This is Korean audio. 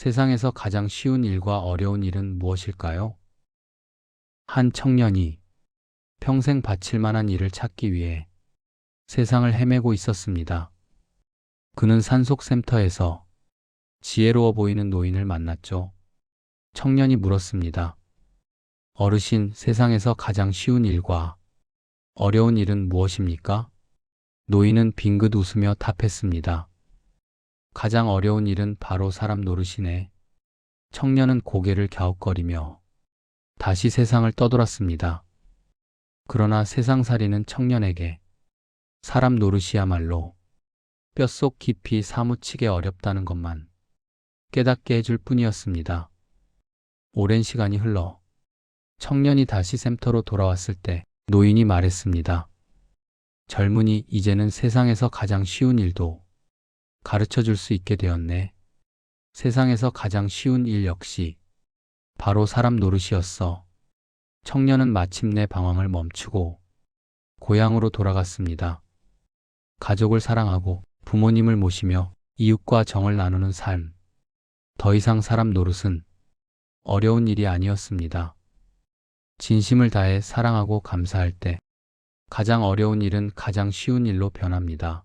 세상에서 가장 쉬운 일과 어려운 일은 무엇일까요? 한 청년이 평생 바칠 만한 일을 찾기 위해 세상을 헤매고 있었습니다. 그는 산속센터에서 지혜로워 보이는 노인을 만났죠. 청년이 물었습니다. 어르신, 세상에서 가장 쉬운 일과 어려운 일은 무엇입니까? 노인은 빙긋 웃으며 답했습니다. 가장 어려운 일은 바로 사람 노릇이네. 청년은 고개를 갸웃거리며 다시 세상을 떠돌았습니다. 그러나 세상살이는 청년에게 사람 노릇이야말로 뼛속 깊이 사무치게 어렵다는 것만 깨닫게 해줄 뿐이었습니다. 오랜 시간이 흘러 청년이 다시 샘터로 돌아왔을 때 노인이 말했습니다. 젊은이 이제는 세상에서 가장 쉬운 일도 가르쳐 줄 수 있게 되었네. 세상에서 가장 쉬운 일 역시 바로 사람 노릇이었어. 청년은 마침내 방황을 멈추고 고향으로 돌아갔습니다. 가족을 사랑하고 부모님을 모시며 이웃과 정을 나누는 삶. 더 이상 사람 노릇은 어려운 일이 아니었습니다. 진심을 다해 사랑하고 감사할 때 가장 어려운 일은 가장 쉬운 일로 변합니다.